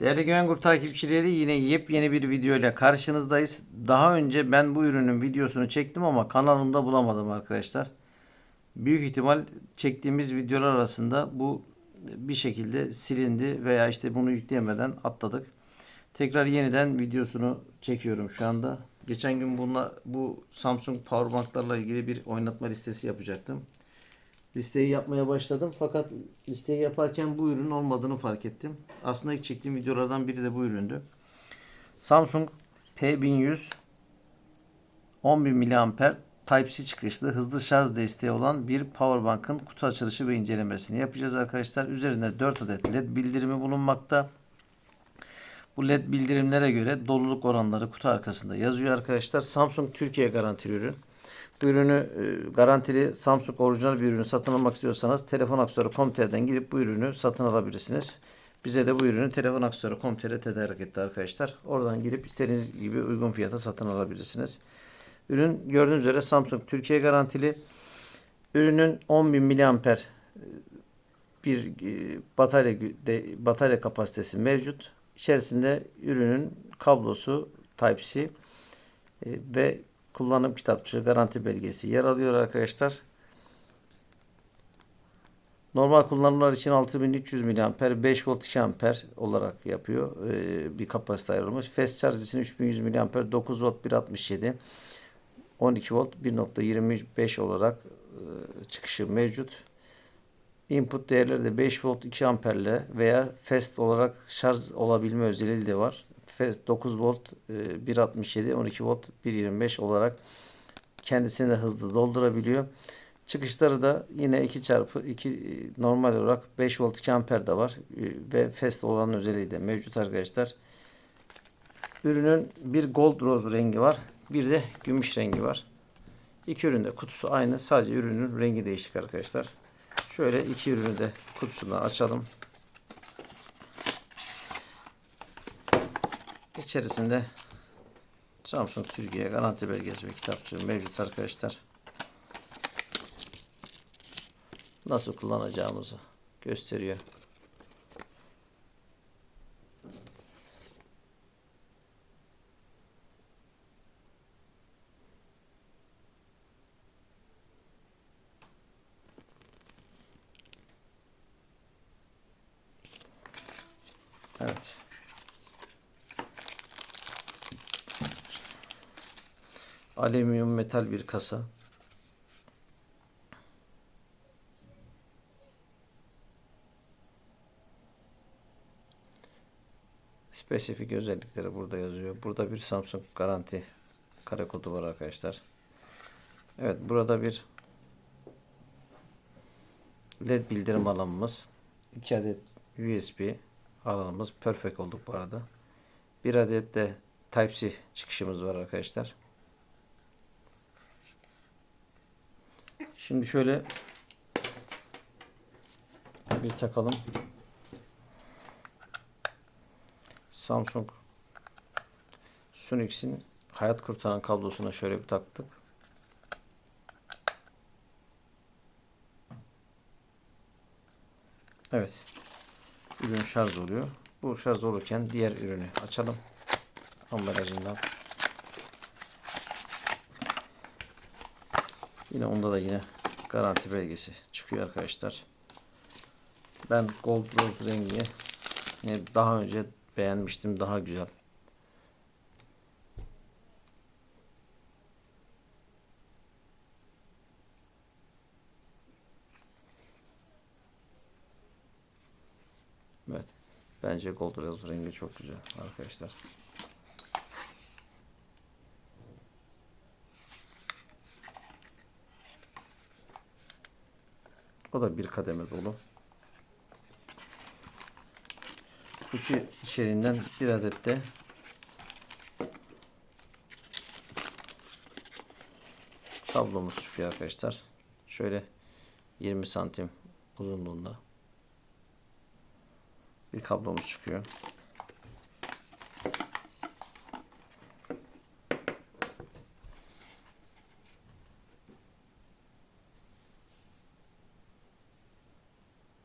Değerli Güven Grup takipçileri yine yepyeni bir video ile karşınızdayız. Daha önce ben bu ürünün videosunu çektim ama kanalımda bulamadım arkadaşlar. Büyük ihtimal çektiğimiz videolar arasında bu bir şekilde silindi veya işte bunu yükleyemeden atladık. Tekrar yeniden videosunu çekiyorum şu anda. Geçen gün bununla bu Samsung Powerbank'larla ilgili bir oynatma listesi yapacaktım. Listeyi yapmaya başladım fakat listeyi yaparken bu ürün olmadığını fark ettim. Aslında ilk çektiğim videolardan biri de bu üründü. Samsung P1100 10.000 mAh Type-C çıkışlı hızlı şarj desteği olan bir powerbank'ın kutu açılışı ve incelemesini yapacağız arkadaşlar. Üzerinde 4 adet led bildirimi bulunmakta. Bu led bildirimlere göre doluluk oranları kutu arkasında yazıyor arkadaşlar. Samsung Türkiye garantili ürün. Bu ürünü e, garantili Samsung orijinal bir ürünü satın almak istiyorsanız telefon aksesuarı.com.tr'den girip bu ürünü satın alabilirsiniz. Bize de bu ürünü telefon aksesuarı.com.tr tedarik etti arkadaşlar. Oradan girip istediğiniz gibi uygun fiyata satın alabilirsiniz. Ürün gördüğünüz üzere Samsung Türkiye garantili. Ürünün 10.000 mAh bir e, batarya batarya kapasitesi mevcut. İçerisinde ürünün kablosu Type-C e, ve kullanım kitapçığı garanti belgesi yer alıyor arkadaşlar. Normal kullanımlar için 6300 mAh 5 volt 2 amper olarak yapıyor. Ee, bir kapasite ayrılmış. Fast Charge için 3100 mAh 9 volt 1.67 12 volt 1.25 olarak e, çıkışı mevcut. Input değerleri de 5 volt 2 amperle veya fast olarak şarj olabilme özelliği de var. Fast 9 volt e, 1.67 12 volt 1.25 olarak kendisini de hızlı doldurabiliyor. Çıkışları da yine 2 çarpı 2 normal olarak 5 volt 2 amper de var e, ve fast olan özelliği de mevcut arkadaşlar. Ürünün bir gold rose rengi var. Bir de gümüş rengi var. İki ürün de kutusu aynı. Sadece ürünün rengi değişik arkadaşlar. Şöyle iki ürünü de kutusunu açalım. İçerisinde Samsung Türkiye garanti belgesi ve kitapçığı mevcut arkadaşlar. Nasıl kullanacağımızı gösteriyor. Evet. Alüminyum metal bir kasa. Spesifik özellikleri burada yazıyor. Burada bir Samsung garanti kare kodu var arkadaşlar. Evet burada bir LED bildirim alanımız. 2 adet USB alanımız perfect olduk bu arada. Bir adet de Type-C çıkışımız var arkadaşlar. Şimdi şöyle bir takalım. Samsung Sunix'in hayat kurtaran kablosuna şöyle bir taktık. Evet. Ürün şarj oluyor. Bu şarj olurken diğer ürünü açalım. Ambalajından. Yine onda da yine garanti belgesi çıkıyor arkadaşlar. Ben Gold Rose yine daha önce beğenmiştim. Daha güzel. Evet. Bence Gold Rose rengi çok güzel arkadaşlar. O da bir kademe dolu. Kutu içeriğinden bir adet de kablomuz çıkıyor arkadaşlar. Şöyle 20 santim uzunluğunda bir kablomuz çıkıyor.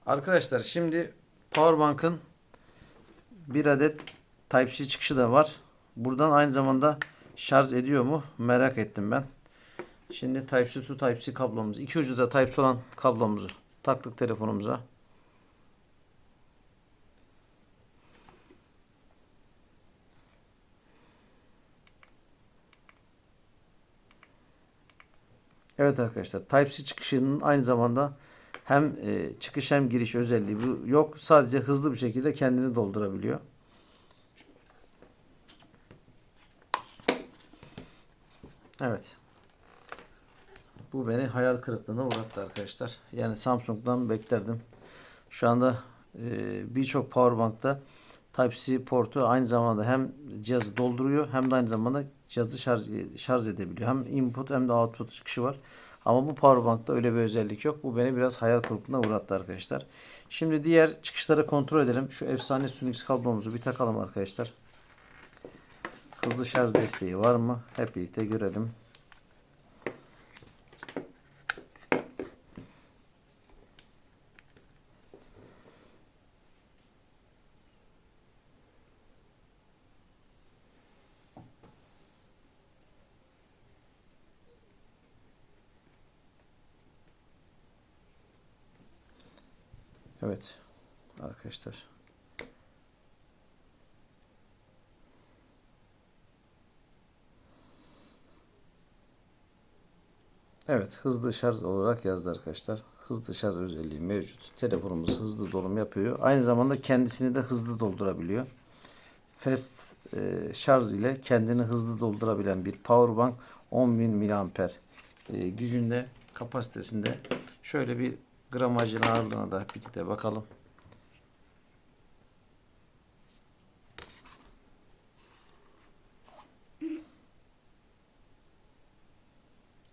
Arkadaşlar şimdi Powerbank'ın bir adet Type-C çıkışı da var. Buradan aynı zamanda şarj ediyor mu merak ettim ben. Şimdi Type-C to Type-C kablomuzu, iki ucu da Type-C olan kablomuzu taktık telefonumuza. Evet arkadaşlar Type-C çıkışının aynı zamanda hem e, çıkış hem giriş özelliği yok. Sadece hızlı bir şekilde kendini doldurabiliyor. Evet. Bu beni hayal kırıklığına uğrattı arkadaşlar. Yani Samsung'dan beklerdim. Şu anda e, birçok powerbank'ta Type-C portu aynı zamanda hem cihazı dolduruyor hem de aynı zamanda cihazı şarj, şarj edebiliyor. Hem input hem de output çıkışı var. Ama bu powerbank'ta öyle bir özellik yok. Bu beni biraz hayal kırıklığına uğrattı arkadaşlar. Şimdi diğer çıkışları kontrol edelim. Şu efsane Sunix kablomuzu bir takalım arkadaşlar. Hızlı şarj desteği var mı? Hep birlikte görelim. Evet arkadaşlar. Evet hızlı şarj olarak yazdı arkadaşlar. Hızlı şarj özelliği mevcut. Telefonumuz hızlı dolum yapıyor. Aynı zamanda kendisini de hızlı doldurabiliyor. Fast e, şarj ile kendini hızlı doldurabilen bir powerbank 10.000 mAh e, gücünde kapasitesinde şöyle bir gramajın ağırlığına da birlikte bakalım.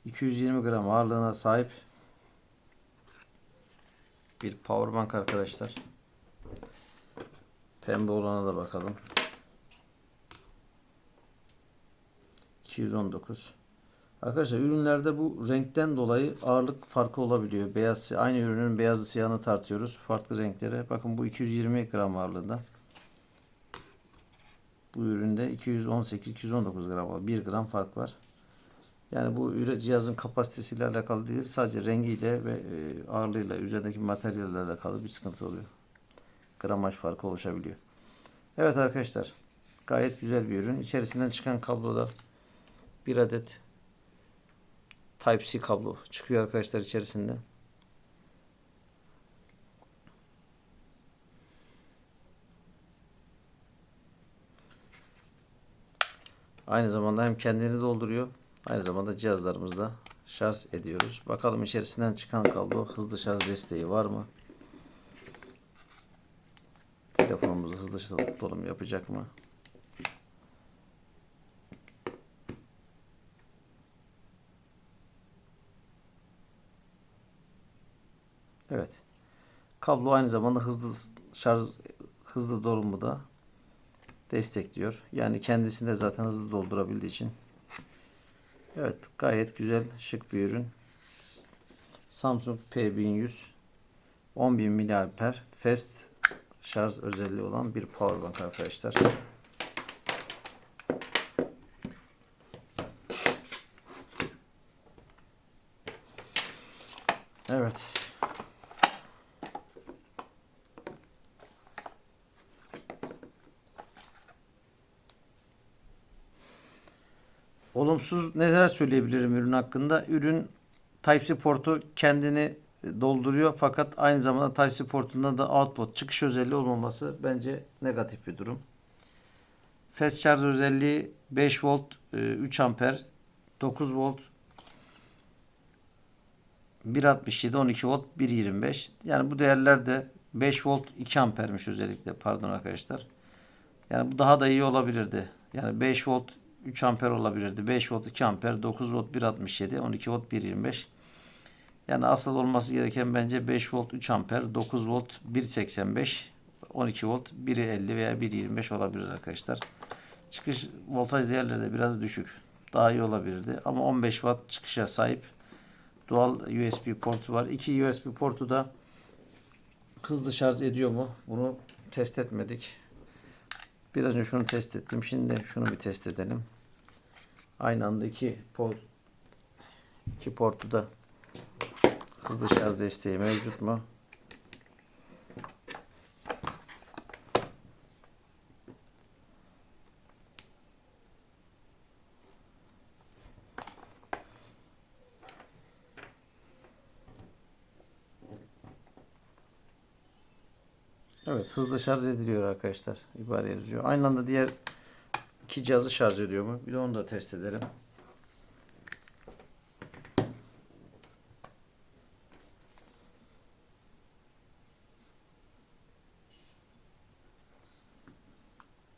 ...220 gram ağırlığına sahip... ...bir powerbank arkadaşlar. Pembe olana da bakalım. 219 Arkadaşlar ürünlerde bu renkten dolayı ağırlık farkı olabiliyor. Beyaz aynı ürünün beyazı siyahını tartıyoruz. Farklı renklere. Bakın bu 220 gram ağırlığında. Bu üründe 218-219 gram var. 1 gram fark var. Yani bu cihazın kapasitesiyle alakalı değil. Sadece rengiyle ve e, ağırlığıyla üzerindeki materyalle alakalı bir sıkıntı oluyor. Gramaj farkı oluşabiliyor. Evet arkadaşlar. Gayet güzel bir ürün. İçerisinden çıkan kabloda bir adet Type-C kablo çıkıyor arkadaşlar içerisinde. Aynı zamanda hem kendini dolduruyor. Aynı zamanda cihazlarımızda şarj ediyoruz. Bakalım içerisinden çıkan kablo hızlı şarj desteği var mı? Telefonumuzu hızlı dolum yapacak mı? Evet. Kablo aynı zamanda hızlı şarj hızlı dolumu da destekliyor. Yani kendisinde zaten hızlı doldurabildiği için. Evet, gayet güzel, şık bir ürün. Samsung P1100 10.000 mAh fast şarj özelliği olan bir powerbank arkadaşlar. Evet. Olumsuz neler söyleyebilirim ürün hakkında? Ürün Type-C portu kendini dolduruyor fakat aynı zamanda Type-C portunda da output çıkış özelliği olmaması bence negatif bir durum. Fast şarj özelliği 5 volt 3 amper 9 volt 1.67 12 volt 1.25 yani bu değerler de 5 volt 2 ampermiş özellikle pardon arkadaşlar. Yani bu daha da iyi olabilirdi. Yani 5 volt 3 amper olabilirdi. 5 volt 2 amper, 9 volt 1.67, 12 volt 1.25. Yani asıl olması gereken bence 5 volt 3 amper, 9 volt 1.85, 12 volt 1.50 veya 1.25 olabilir arkadaşlar. Çıkış voltaj değerleri de biraz düşük. Daha iyi olabilirdi. Ama 15 watt çıkışa sahip doğal USB portu var. İki USB portu da hızlı şarj ediyor mu? Bunu test etmedik. Biraz önce şunu test ettim. Şimdi şunu bir test edelim. Aynı anda iki port iki portu da hızlı şarj desteği mevcut mu? Evet hızlı şarj ediliyor arkadaşlar. İbare yazıyor. Aynı anda diğer iki cihazı şarj ediyor mu? Bir de onu da test edelim.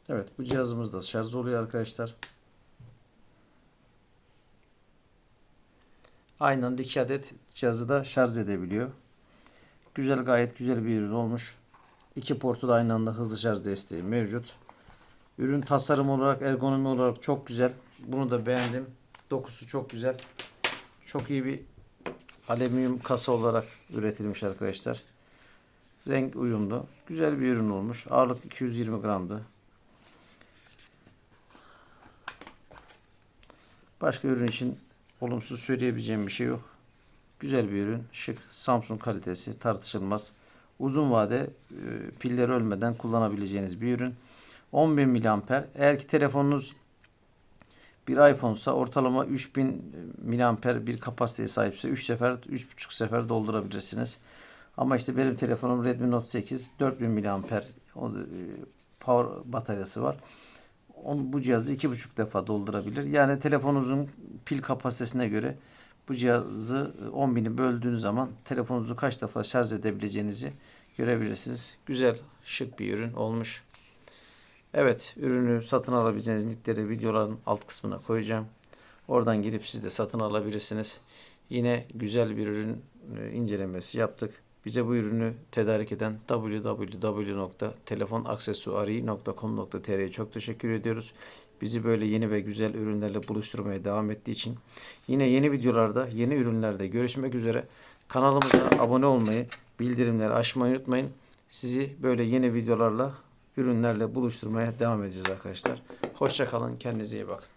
Evet bu cihazımız da şarj oluyor arkadaşlar. Aynı anda iki adet cihazı da şarj edebiliyor. Güzel gayet güzel bir ürün olmuş. İki portu da aynı anda hızlı şarj desteği mevcut. Ürün tasarım olarak, ergonomi olarak çok güzel. Bunu da beğendim. Dokusu çok güzel. Çok iyi bir alüminyum kasa olarak üretilmiş arkadaşlar. Renk uyumlu. Güzel bir ürün olmuş. Ağırlık 220 gramdı. Başka ürün için olumsuz söyleyebileceğim bir şey yok. Güzel bir ürün. Şık. Samsung kalitesi tartışılmaz. Uzun vade e, piller ölmeden kullanabileceğiniz bir ürün. 10.000 miliamper. Eğer ki telefonunuz bir iPhone'sa ortalama 3000 miliamper bir kapasiteye sahipse 3 sefer 3,5 sefer doldurabilirsiniz. Ama işte benim telefonum Redmi Note 8 4000 miliamper o, e, power bataryası var. Bu cihazı iki buçuk defa doldurabilir. Yani telefonunuzun pil kapasitesine göre bu cihazı 10.000'i böldüğünüz zaman telefonunuzu kaç defa şarj edebileceğinizi görebilirsiniz. Güzel, şık bir ürün olmuş. Evet, ürünü satın alabileceğiniz linkleri videoların alt kısmına koyacağım. Oradan girip siz de satın alabilirsiniz. Yine güzel bir ürün e, incelemesi yaptık. Bize bu ürünü tedarik eden www.telefonaksesuari.com.tr'ye çok teşekkür ediyoruz. Bizi böyle yeni ve güzel ürünlerle buluşturmaya devam ettiği için. Yine yeni videolarda, yeni ürünlerde görüşmek üzere. Kanalımıza abone olmayı, bildirimleri açmayı unutmayın. Sizi böyle yeni videolarla, ürünlerle buluşturmaya devam edeceğiz arkadaşlar. Hoşçakalın, kendinize iyi bakın.